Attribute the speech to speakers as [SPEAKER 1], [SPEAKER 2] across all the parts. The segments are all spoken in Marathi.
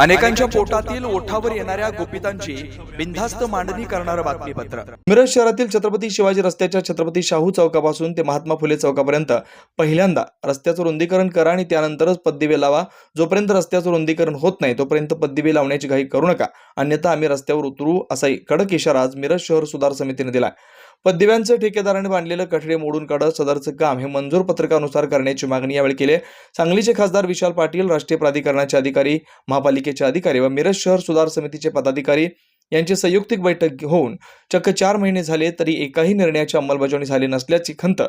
[SPEAKER 1] अनेकांच्या पोटातील ओठावर येणाऱ्या गोपितांची बिनधास्त मांडणी करणारं बातमीपत्र. मिरज शहरातील छत्रपती शिवाजी रस्त्याच्या छत्रपती शाहू चौकापासून ते महात्मा फुले चौकापर्यंत पहिल्यांदा रस्त्याचं रुंदीकरण करा आणि त्यानंतरच पददिवे लावा. जोपर्यंत रस्त्याचं रुंदीकरण होत नाही तोपर्यंत पददिवे लावण्याची घाई करू नका. अन्यथा आम्ही रस्त्यावर उतरू असाही कडक इशारा आज मिरज शहर सुधार समितीने दिला पददिव्यांचं ठेकेदाराने बांधलेलं कठडे मोडून काढत सदरचं काम हे मंजूर पत्रकानुसार करण्याची मागणी यावेळी केली सांगलीचे खासदार विशाल पाटील राष्ट्रीय प्राधिकरणाचे अधिकारी महापालिकेचे अधिकारी व मिरज शहर सुधार समितीचे पदाधिकारी यांची संयुक्तिक बैठक होऊन चक्क चार महिने झाले तरी एकाही निर्णयाची अंमलबजावणी झाली नसल्याची खंत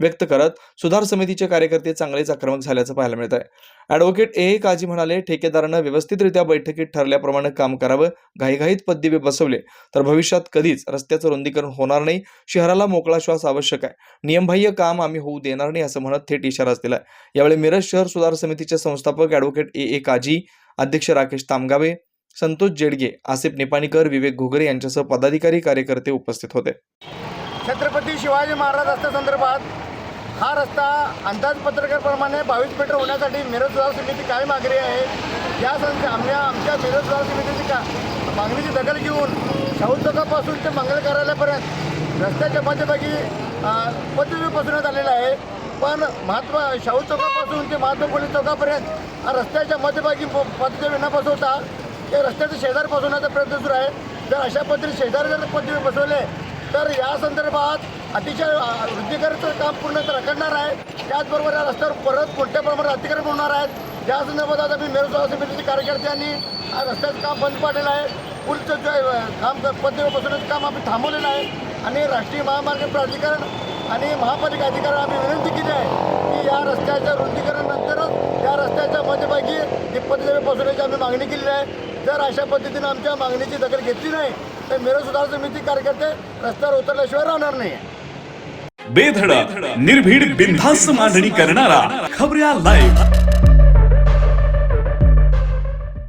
[SPEAKER 1] व्यक्त करत सुधार समितीचे कार्यकर्ते चांगलेच आक्रमक झाल्याचं पाहायला मिळत आहे ॲडव्होकेट ए. ए काजी म्हणाले ठेकेदारानं व्यवस्थितरित्या बैठकीत ठरल्याप्रमाणे काम करावं घाईघाईत पददिवे बसवले तर भविष्यात कधीच रस्त्याचं रुंदीकरण होणार नाही शहराला मोकळा श्वास आवश्यक आहे. नियमबाह्य काम आम्ही होऊ देणार नाही असं म्हणत थेट इशाराच दिलाय. यावेळी मिरज शहर सुधार समितीचे संस्थापक ॲडव्होकेट ए. ए. काजी अध्यक्ष राकेश तामगावे संतोष जेडगे आसिफ निपाणीकर विवेक घुगरे यांच्यासह पदाधिकारी कार्यकर्ते उपस्थित होते.
[SPEAKER 2] छत्रपती शिवाजी महाराज रस्त्यासंदर्भात हा रस्ता अंदाजपत्रकाप्रमाणे बावीस मीटर होण्यासाठी मिरजगाव समिती काय मागणी आहे. या संच आमच्या आमच्या मिरजगाव समितीची का मागणीची दखल घेऊन शाहू चौकापासून ते मंगल कार्यालयापर्यंत रस्त्याच्या मध्यभागी पद्धती बसवण्यात आलेला आहे. पण महात्मा शाहू चौकापासून ते महात्मा फुले चौकापर्यंत हा रस्त्याच्या मध्यभागी पद्धती न बसवता ते रस्त्याचे शेजार बसवण्याचा प्रयत्न सुरू आहे. जर अशा पद्धतीने शेजारी जर पदवी बसवले तर या संदर्भात अतिशय वृद्धीकरणाचं काम पूर्ण रखडणार आहे. त्याचबरोबर या रस्त्यावर परत मोठ्या प्रमाणात अतिक्रमण होणार आहेत. या संदर्भात आता आम्ही मेरू सभा समितीचे कार्यकर्त्यांनी रस्त्याचं काम बंद पाडलेलं आहे. पुढचं जो काम पदवी बसवण्याचं काम आम्ही थांबवलेलं आहे. आणि राष्ट्रीय महामार्ग प्राधिकरण आणि महापालिका अधिकाऱ्यांना आम्ही विनंती केली आहे की या रस्त्याच्या रुंदीकरणानंतरच या रस्त्याच्या मध्यभागी तिप्पत बसवण्याची आम्ही मागणी केलेली आहे. जर अशा पद्धतीनं आमच्या मागणीची दखल घेतली नाही तर मेरे सुधार समिती कार्यकर्ते रस्त्यावर उतरल्याशिवाय राहणार नाही.
[SPEAKER 3] बेधडक निर्भीड बिनधास्त मांडणी करणारा खबऱ्या लाईव्ह